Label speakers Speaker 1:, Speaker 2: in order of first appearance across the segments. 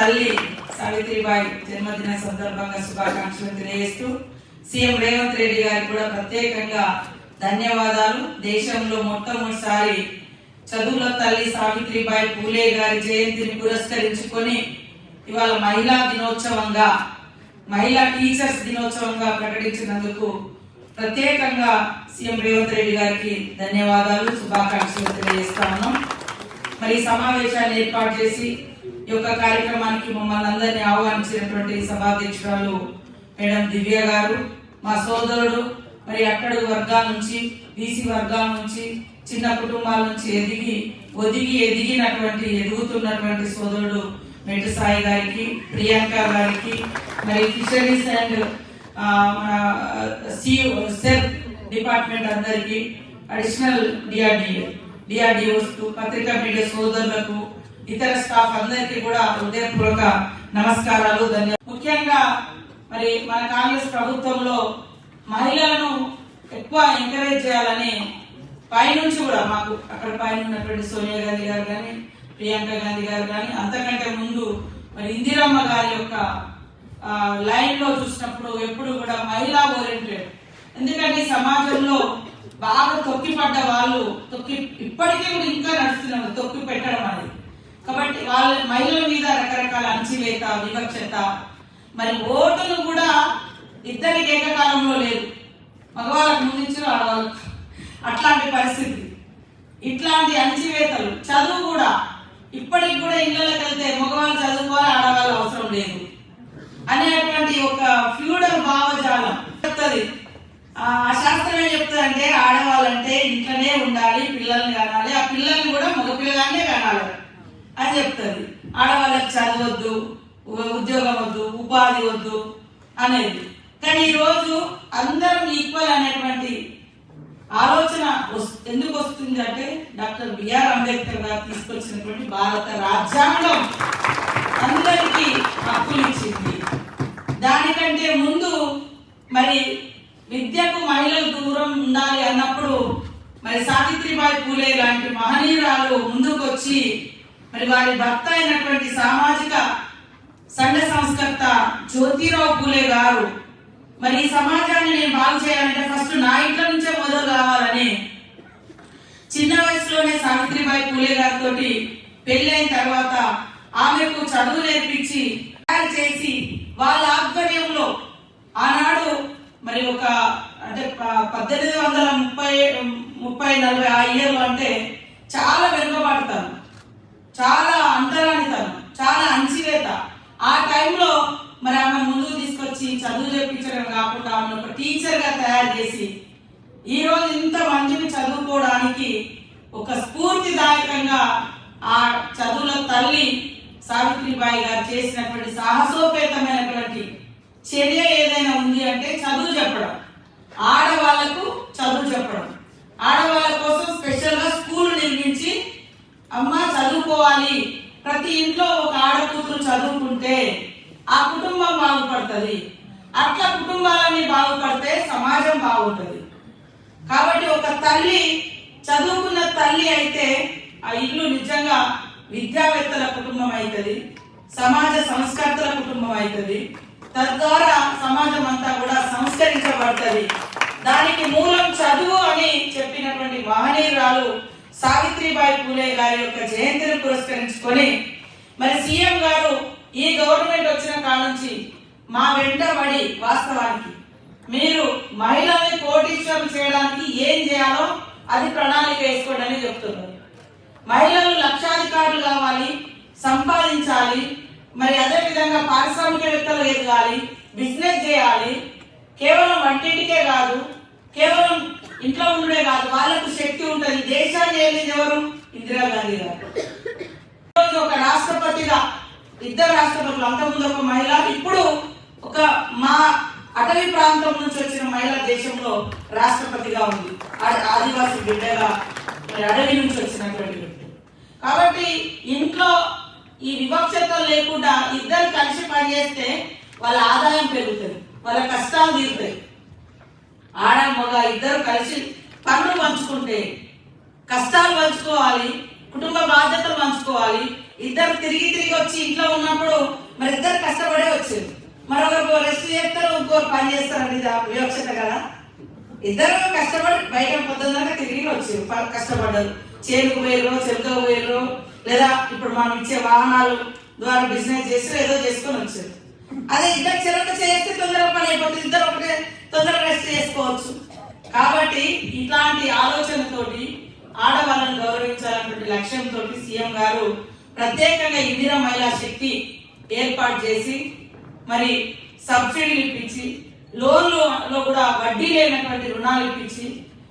Speaker 1: తల్లి సావిత్రిబాయి జన్మదిన సందర్భంగా శుభాకాంక్షలు తెలియజేస్తూ సీఎం రేవంత్ రెడ్డి గారికి కూడా ప్రత్యేకంగా ధన్యవాదాలు. దేశంలో మొట్టమొదటిసారి చదువుల తల్లి సావిత్రిబాయి పూలే గారి జయంతిని పురస్కరించుకొని ఇవాళ మహిళా దినోత్సవంగా మహిళా టీచర్స్ దినోత్సవంగా ప్రకటించినందుకు ప్రత్యేకంగా సీఎం రేవంత్ రెడ్డి గారికి ధన్యవాదాలు శుభాకాంక్షలు తెలియజేస్తా ఉన్నాం. మరి సమావేశాన్ని ఏర్పాటు చేసి యొక్క కార్యక్రమానికి మమ్మల్ని అందరినీ ఆహ్వానించినటువంటి సభాధ్యక్షురాలు మేడం దివ్య గారు మా సోదరుడు మరి అట్టడుగు వర్గాల నుంచి బీసీ వర్గాల నుంచి చిన్న కుటుంబాల నుంచి ఎదిగి ఒదిగి ఎదిగినటువంటి ఎదుగుతున్నటువంటి సోదరుడు మెట్టు సాయి గారికి ప్రియాంక గారికి మరి ఫిషరీస్ అండ్ ఆ, మన సెల్ డిపార్ట్మెంట్ అందరికీ అడిషనల్ డిఆర్డిఏ డిఆర్డిఓస్ పత్రికా మీడియా సోదరులకు ఇతర స్టాఫ్ అందరికీ కూడా హృదయపూర్వక నమస్కారాలు ధన్యవాదాలు. ముఖ్యంగా మరి మన కాంగ్రెస్ ప్రభుత్వంలో మహిళలను ఎక్కువ ఎంకరేజ్ చేయాలని పైనుంచి కూడా మాకు అక్కడ పైన ఉన్నటువంటి సోనియా గాంధీ గారు కానీ ప్రియాంక గాంధీ గారు కానీ అంతకంటే ముందు మరి ఇందిరమ్మ గారి యొక్క లైన్లో చూసినప్పుడు ఎప్పుడు కూడా మహిళా ఓరియంటెడ్ ఎందుకంటే సమాజంలో బాగా తొక్కిపడ్డ వాళ్ళు తొక్కి ఇప్పటికీ కూడా ఇంకా నడుస్తున్నారు తొక్కి పెట్టడం అనేది. కాబట్టి వాళ్ళ మహిళల మీద రకరకాల అంచివేత వివక్షత. మరి ఓటును కూడా ఇద్దరికి ఏకకాలంలో లేదు. మగవాళ్ళకు ముందించిన ఆడవాళ్ళకు అట్లాంటి పరిస్థితి. ఇట్లాంటి అణచివేతలు. చదువు కూడా. ఇప్పటికి కూడా ఇళ్ళకి వెళ్తే మగవాళ్ళు చదువుకోవాలి ఆడవాళ్ళు అవసరం లేదు. అనేటువంటి ఒక ఫ్యూడల్ భావజాలం చెప్తుంది. ఆ శాస్త్రం ఏం చెప్తుందంటే ఆడవాళ్ళంటే ఇంట్లోనే ఉండాలి పిల్లల్ని కనాలి. ఆ పిల్లల్ని కూడా మగ పిల్లగానే కనాలి. అని చెప్తుంది. ఆడవాళ్ళకి చదవద్దు ఉద్యోగం వద్దు ఉపాధి వద్దు అనేది. కానీ ఈరోజు అందరం ఈక్వల్ అనేటువంటి ఆలోచన ఎందుకు వస్తుంది అంటే డాక్టర్ బిఆర్ అంబేద్కర్ గారు తీసుకొచ్చినటువంటి భారత రాజ్యాంగం అందరికీ హక్కులు ఇచ్చింది. దానికంటే ముందు మరి విద్యకు మహిళలు దూరం ఉండాలి అన్నప్పుడు మరి సావిత్రిబాయి పూలే లాంటి మహనీయురాలు ముందుకొచ్చి మరి వారి భర్త అయినటువంటి సామాజిక సంఘ సంస్కర్త జ్యోతిరావు పూలే గారు మరి ఈ సమాజాన్ని నేను బాగు చేయాలంటే ఫస్ట్ నా ఇంట్లో నుంచే మొదలు కావాలని చిన్న వయసులోనే సావిత్రిబాయి పూలే గారితో పెళ్ళి అయిన తర్వాత ఆమెకు చదువు నేర్పించి తయారు చేసి వాళ్ళ ఆధ్వర్యంలో ఆనాడు మరి ఒక అంటే పద్దెనిమిది వందల ముప్పై ముప్పై నలభై ఆ ఇయర్లు అంటే చాలా వెనుకబడతారు చాలా అంతరానితనం చాలా అంచివేత ఆ టైంలో మరి ఆమె ముందుకు తీసుకొచ్చి చదువు చెప్పించడం కాకుండా ఆమెను ఒక టీచర్గా తయారు చేసి ఈరోజు ఇంత మందిని చదువుకోవడానికి ఒక స్ఫూర్తిదాయకంగా ఆ చదువుల తల్లి సావిత్రిబాయి గారు చేసినటువంటి సాహసోపేతమైనటువంటి చర్య ఏదైనా ఉంది అంటే చదువు చెప్పడం. ఆడవాళ్ళకు చదువు చెప్పడం. ఆడవాళ్ళ కోసం స్పెషల్గా స్కూల్ నిర్మించి అమ్మ చదువుకోవాలి. ప్రతి ఇంట్లో ఒక ఆడకూతురు చదువుకుంటే ఆ కుటుంబం బాగుపడుతుంది. అట్లా కుటుంబాలన్నీ బాగుపడితే సమాజం బాగుంటుంది. కాబట్టి ఒక తల్లి చదువుకున్న తల్లి అయితే ఆ ఇల్లు నిజంగా విద్యావేత్తల కుటుంబం అవుతుంది సమాజ సంస్కర్తల కుటుంబం అవుతుంది తద్వారా సమాజం అంతా కూడా సంస్కరించబడుతుంది. దానికి మూలం చదువు అని చెప్పినటువంటి మహనీయురాలు సావిత్రిబాయి పూలే గారి యొక్క జయంతిని పురస్కరించుకొని మరి సీఎం గారు ఈ గవర్నమెంట్ వచ్చిన కాడ నుంచి మా వెంట పడి వాస్తవానికి మీరు మహిళల్ని కోటీశ్వరం చేయడానికి ఏం చేయాలో అది ప్రణాళిక వేసుకోండి అని చెప్తున్నారు. మహిళలు లక్షాధికారులు కావాలి సంపాదించాలి మరి అదే విధంగా పారిశ్రామికవేత్తలు ఎదగాలి బిజినెస్ చేయాలి కేవలం వంటింటికే కాదు కేవలం ఇంట్లో ఉండే కాదు వాళ్ళకు శక్తి ఉంటుంది. దేశాన్ని ఏలింది ఎవరు? ఇందిరాగాంధీ గారు. ఈరోజు ఒక రాష్ట్రపతిగా ఇద్దరు రాష్ట్రపతులు అంతకుముందు ఒక మహిళ ఇప్పుడు ఒక మా అటవీ ప్రాంతం నుంచి వచ్చిన మహిళ దేశంలో రాష్ట్రపతిగా ఉంది. ఆ- ఆదివాసీ బిడ్డగా అడవి నుంచి వచ్చినటువంటి వ్యక్తి. కాబట్టి ఇంట్లో ఈ వివక్షత లేకుండా ఇద్దరు కలిసి పనిచేస్తే వాళ్ళ ఆదాయం పెరుగుతుంది వాళ్ళ కష్టాలు తీరుతాయి. ఆడ మగ ఇద్దరు కలిసి పనులు పంచుకుంటే కష్టాలు పంచుకోవాలి కుటుంబ బాధ్యతలు పంచుకోవాలి. ఇద్దరు తిరిగి తిరిగి వచ్చి ఇంట్లో ఉన్నప్పుడు మరి ఇద్దరు కష్టపడే వచ్చారు మరొకరు రెస్ట్ చేస్తారు ఇంకోరు పని చేస్తారండి ఇది వివక్షత కదా. ఇద్దరు కష్టపడి బయట పొద్దున్న తిరిగి వచ్చారు కష్టపడ్డారు. చేరుకు పోయారు చెరుకు పోయారు లేదా ఇప్పుడు మనం ఇచ్చే వాహనాలు ద్వారా బిజినెస్ చేసి ఏదో చేసుకొని వచ్చారు అదే ఇద్దరు చెరుకు చేస్తే తొందరగా పని అయిపోతుంది ఇద్దరు ఒకటే తొందరగా కాబట్టి ఇట్లాంటి ఆలోచనతోటి ఆడవాళ్ళను గౌరవించాలన్నటువంటి లక్ష్యంతో సీఎం గారు ప్రత్యేకంగా ఇందిరా మహిళా శక్తి ఏర్పాటు చేసి మరి సబ్సిడీలు ఇప్పించి లోన్లో కూడా వడ్డీ లేనటువంటి రుణాలు ఇప్పించి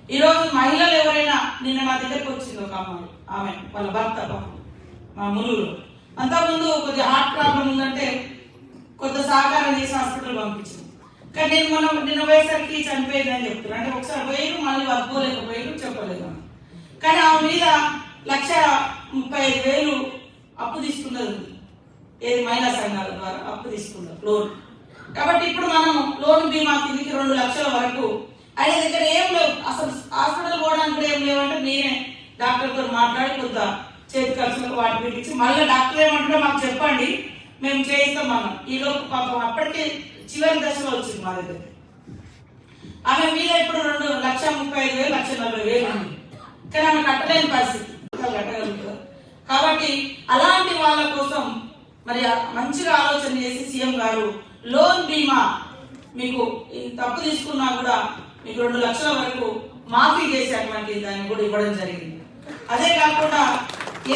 Speaker 1: ఈ రోజు మహిళలు ఎవరైనా నిన్న నా దగ్గరకు వచ్చింది ఒక అమ్మాయి ఆమె వాళ్ళ భర్త మా ములుగురు అంతకుముందు కొద్దిగా హార్ట్ ప్రాబ్లం ఉందంటే కొంత సహకారం చేసి హాస్పిటల్ పంపించింది. కానీ నేను మనం నిన్న పోయేసరికి చనిపోయింది అని అంటే ఒకసారి పోయారు మళ్ళీ వద్దుకోలేకపోయారు చెప్పలేదు అని. కానీ ఆమె మీద లక్ష ముప్పై ఐదు వేలు అప్పు తీసుకున్నది. ఏది మహిళా సంఘాల ద్వారా అప్పు తీసుకున్నారు లోన్. కాబట్టి ఇప్పుడు మనం లోన్ బీమా కిందికి రెండు లక్షల వరకు. ఆయన దగ్గర ఏం లేవు. అసలు హాస్పిటల్ పోవడానికి కూడా ఏం లేవంటే నేనే డాక్టర్తో మాట్లాడి కొంత చేతి ఖర్చులకు వాటి పెట్టించి మళ్ళీ డాక్టర్ ఏమంటాడో మాకు చెప్పండి. మేము చేయిస్తాం మనం ఈలోపు పాపం అప్పటికే చివరి దశలో వచ్చింది మా దగ్గర. ఆమె మీద ఇప్పుడు రెండు లక్ష ముప్పై ఐదు వేలు లక్ష నలభై వేలు ఉంది. కానీ ఆమె కట్టలేని పరిస్థితి. కట్టగలుగుతారు కాబట్టి అలాంటి వాళ్ళ కోసం మరి మంచిగా ఆలోచన చేసి సీఎం గారు లోన్ బీమా మీకు తప్పు తీసుకున్నా కూడా మీకు రెండు లక్షల వరకు మాఫీ చేసేటువంటి దాన్ని కూడా ఇవ్వడం జరిగింది. అదే కాకుండా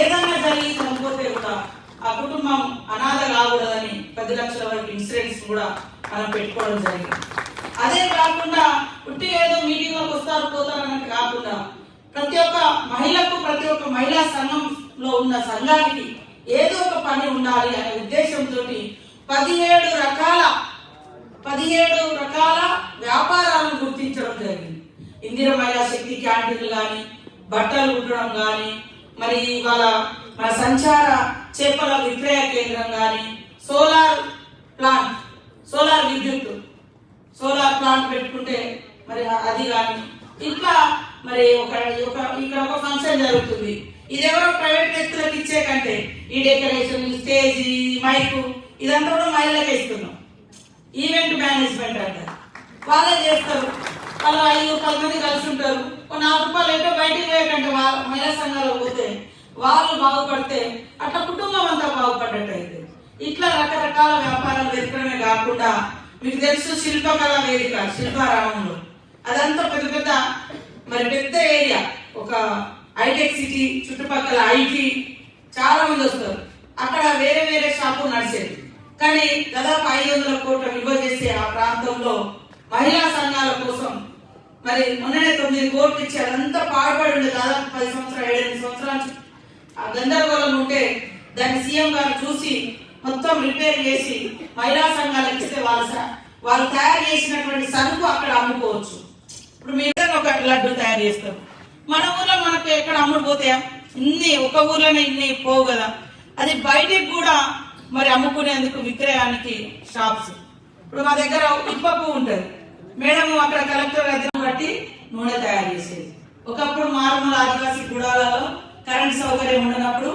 Speaker 1: ఏదన్నా జరిగి చనిపోతే కూడా ఆ కుటుంబం అనాథ కాకూడదని పది లక్షల వరకు ఇన్సూరెన్స్ కూడా మనం పెట్టుకోవడం జరిగింది. అదే కాకుండా ఉట్టి ఏదో మీటింగ్లోకి వస్తారు పోతారు అన్నట్టు కాకుండా ప్రతి ఒక్క మహిళకు ప్రతి ఒక్క మహిళా సంఘంలో ఉన్న సంఘానికి ఏదో ఒక పని ఉండాలి అనే ఉద్దేశంతో పదిహేడు రకాల పదిహేడు రకాల వ్యాపారాలను గుర్తించడం జరిగింది. ఇందిర మహిళా శక్తి క్యాంటీన్లు కానీ బట్టలు కుట్టడం కానీ మరి ఇవాళ మన సంచార చేపల విక్రయ కేంద్రం కానీ సోలార్ ప్లాంట్ సోలార్ విద్యుత్ సోలార్ ప్లాంట్ పెట్టుకుంటే మరి అది కానీ ఇట్లా మరి ఒక ఇక్కడ ఒక ఫంక్షన్ జరుగుతుంది. ఇదెవరో ప్రైవేట్ వ్యక్తులకు ఇచ్చే కంటే ఈ డెకరేషన్ స్టేజ్ మైక్ ఇదంతా కూడా మహిళలకు ఇస్తున్నాం. ఈవెంట్ మేనేజ్మెంట్ అంటారు వాళ్ళే చేస్తారు. వాళ్ళు ఐదు పది మంది కలిసి ఉంటారు. నాలుగు రూపాయలు ఏంటో బయటికి పోయేకంటే వాళ్ళ మహిళా సంఘాలు పోతే వాళ్ళు బాగుపడితే అట్లా కుటుంబం అంతా బాగుపడ్డట్టు ఇట్లా రకరకాల వ్యాపారాలు వెతకడమే కాకుండా మీకు తెలుసు శిల్పకళ వేదిక శిల్పారామంలో. అదంతా పెద్ద పెద్ద మరి పెద్ద ఏరియా. ఒక హైటెక్ సిటీ చుట్టుపక్కల ఐటీ చాలా మంది వస్తారు. అక్కడ వేరే వేరే షాపు నడిచేది కానీ దాదాపు ఐదు వందల కోట్ల విలువ చేసే ఆ ప్రాంతంలో మహిళా సంఘాల కోసం మరి మొన్ననే తొమ్మిది కోట్లు ఇచ్చి అదంతా పాడుపడి ఉండే దాదాపు పది సంవత్సరాలు ఏడెనిమిది సంవత్సరాల ఆ గందరగోళం ఉంటే దాన్ని సీఎం గారు చూసి మొత్తం రిపేర్ చేసి మహిళా సంఘాలకు ఇస్తే వాళ్ళ వాళ్ళు తయారు చేసినటువంటి సరుకు అక్కడ అమ్ముకోవచ్చు. ఇప్పుడు మీరు ఒక లడ్డు తయారు చేస్తారు మన ఊర్లో మనకు ఎక్కడ అమ్ముడు పోతాయా ఇన్ని ఒక ఊర్లోనే ఇన్ని పోవు కదా. అది బయటికి కూడా మరి అమ్ముకునేందుకు విక్రయానికి షాప్స్. ఇప్పుడు మా దగ్గర ఉప్పప్పు ఉంటుంది. మేడం అక్కడ కలెక్టర్ దగ్గర బట్టి నూనె తయారు చేసేది. ఒకప్పుడు మారుమూల ఆదివాసీ గుడాలలో కరెంట్ సౌకర్యం ఉండనప్పుడు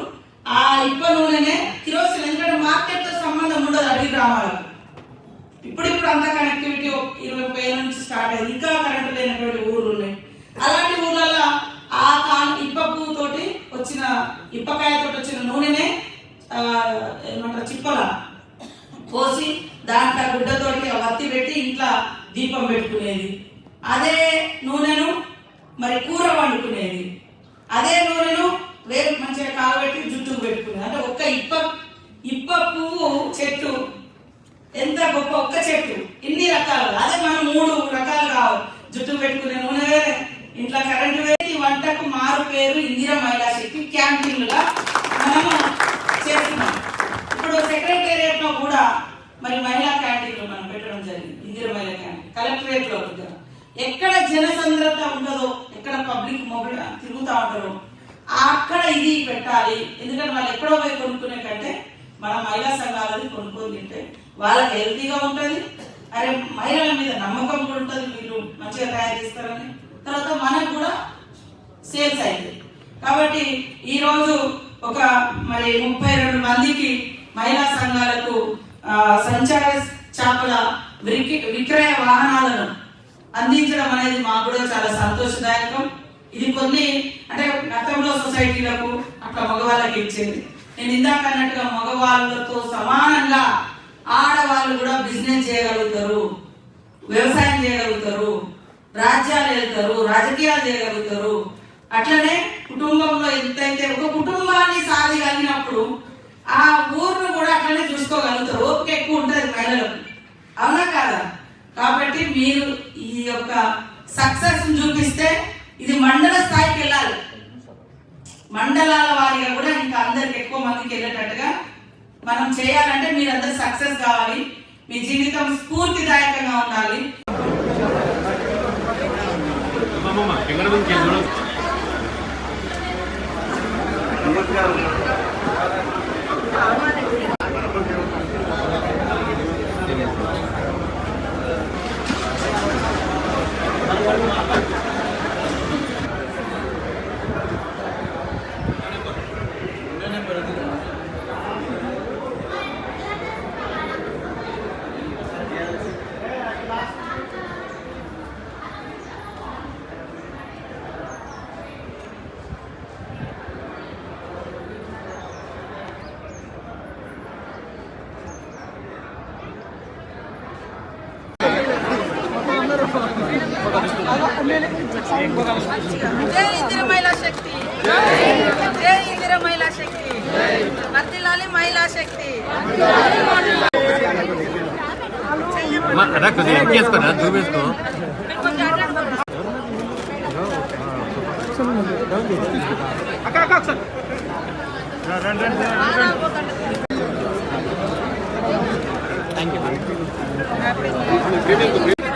Speaker 1: ఆ ఇప్ప నూనెనే కిరోసిన్ ఎందుకంటే మార్కెట్తో సంబంధం ఉండదు అడిగి గ్రామాలకు ఇప్పుడు ఇప్పుడు అంత కనెక్టివిటీ ఇరవై ముప్పై ఏళ్ళ నుంచి స్టార్ట్ అయింది. ఇంకా కరెంట్ లేనటువంటి ఊర్లు ఉన్నాయి. అలాంటి ఊర్లలో ఆ కా ఇప్ప పువ్వు తోటి వచ్చిన ఇప్పకాయతోటి వచ్చిన నూనెనే ఏమంటారు చిప్పల పోసి దాంట్లో గుడ్డతోటి వత్తి పెట్టి ఇంట్లో దీపం పెట్టుకునేది. అదే నూనెను మరి కూర వండుకునేది. అదే నూనెను వేరు మంచిగా కాగబెట్టి జుట్టుకు పెట్టుకునేది అంటే ఒక్క ఇప్ప ఇప్ప పువ్వు చెట్టు ఎంత గొప్ప ఒక్క చెట్టు ఇన్ని రకాలు అదే మనం మూడు రకాలు కావు. జుట్టు పెట్టుకునే నూనె వేరే ఇంట్లో కరెంటు వేరే ఈ వంటకు మారు పేరు ఇందిరా మహిళా శక్తి క్యాంటీన్లుగా మనము చేస్తున్నాం. ఇప్పుడు సెక్రటేరియట్లో కూడా మరి మహిళా క్యాంటీన్లు మనం పెట్టడం జరిగింది ఇందిరా మహిళా క్యాంటీన్ కలెక్టరేట్లో దగ్గర ఎక్కడ జనసంద్రత ఉండదో ఎక్కడ పబ్లిక్ మొబైల్ తిరుగుతూ ఉంటారు. అక్కడ ఇది పెట్టాలి. ఎందుకంటే వాళ్ళు ఎక్కడో పోయి కొనుక్కునే కంటే మన మహిళా సంఘాలని కొనుక్కొని తింటే వాళ్ళకి హెల్తీగా ఉంటుంది. అరే మహిళల మీద నమ్మకం కూడా ఉంటుంది వీళ్ళు మంచిగా తయారు చేస్తారని. తర్వాత మనకు కూడా సేల్స్ అయింది. కాబట్టి ఈరోజు
Speaker 2: ఒక మరి ముప్పై రెండు మందికి మహిళా సంఘాలకు సంచార చేపల విక్రయ వాహనాలను అందించడం అనేది మాకు కూడా చాలా సంతోషదాయకం. ఇది కొన్ని అంటే గతంలో సొసైటీలకు అట్లా మగవాళ్ళకి ఇచ్చింది. నేను ఇందాక అన్నట్టుగా మగవాళ్ళతో సమానంగా ఆడవాళ్ళు కూడా బిజినెస్ చేయగలుగుతారు వ్యవసాయం చేయగలుగుతారు రాజ్యాలు వెళ్తారు రాజకీయాలు చేయగలుగుతారు. అట్లనే కుటుంబంలో ఎంతైతే ఒక కుటుంబాన్ని సాధిగలిగినప్పుడు ఆ ఊరును కూడా అట్లనే చూసుకోగలుగుతారు. ఓపిక ఎక్కువ ఉంటుంది మహిళలకు. అవునా కాదా? కాబట్టి మీరు ఈ యొక్క సక్సెస్ చూపిస్తే ఇది మండల స్థాయికి వెళ్ళాలి. మండలాల వారిగా కూడా ఇంకా అందరికి ఎక్కువ మందికి వెళ్ళేటట్టుగా మనం చేయాలంటే మీరందరూ సక్సెస్ కావాలి. మీ జీవితం స్ఫూర్తిదాయకంగా ఉండాలి.
Speaker 3: అమ్మమ్మ ఎక్కడ నుంచి చూడు
Speaker 1: జై ఇందిర మహిళా శక్తి జై ఇందిర మహిళా శక్తి వర్తిల్లాలి మహిళా శక్తి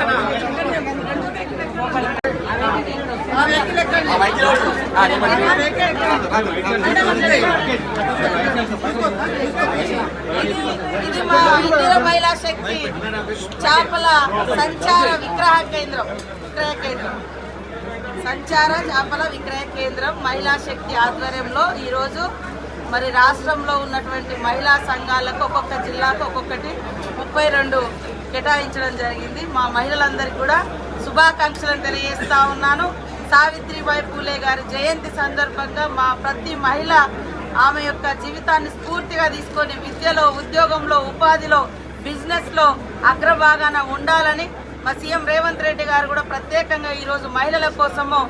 Speaker 3: అమ్మ
Speaker 1: ఇది మా ఇందిర మహిళా శక్తి చేపల సంచార విగ్రహ కేంద్రం విక్రయ కేంద్రం సంచార చేపల విక్రయ కేంద్రం మహిళా శక్తి ఆధ్వర్యంలో ఈరోజు మరి రాష్ట్రంలో ఉన్నటువంటి మహిళా సంఘాలకు ఒక్కొక్క జిల్లాకు ఒక్కొక్కటి ముప్పై రెండు కేటాయించడం జరిగింది మా మహిళలందరికీ కూడా శుభాకాంక్షలను తెలియజేస్తా ఉన్నాను. సావిత్రిబాయి పూలే గారి జయంతి సందర్భంగా మా ప్రతి మహిళ ఆమె యొక్క జీవితాన్ని స్ఫూర్తిగా తీసుకొని విద్యలో ఉద్యోగంలో ఉపాధిలో బిజినెస్లో అగ్రభాగాన ఉండాలని మా సీఎం రేవంత్ రెడ్డి గారు కూడా ప్రత్యేకంగా ఈరోజు మహిళల కోసము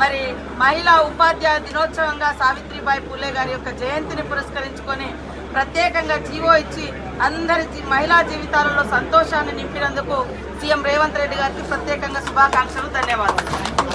Speaker 1: మరి మహిళా ఉపాధ్యాయ దినోత్సవంగా సావిత్రిబాయి పూలే గారి యొక్క జయంతిని పురస్కరించుకొని ప్రత్యేకంగా జీవో ఇచ్చి అందరి జీ- మహిళా జీవితాలలో సంతోషాన్ని నింపినందుకు సీఎం రేవంత్ రెడ్డి గారికి ప్రత్యేకంగా శుభాకాంక్షలు ధన్యవాదాలు.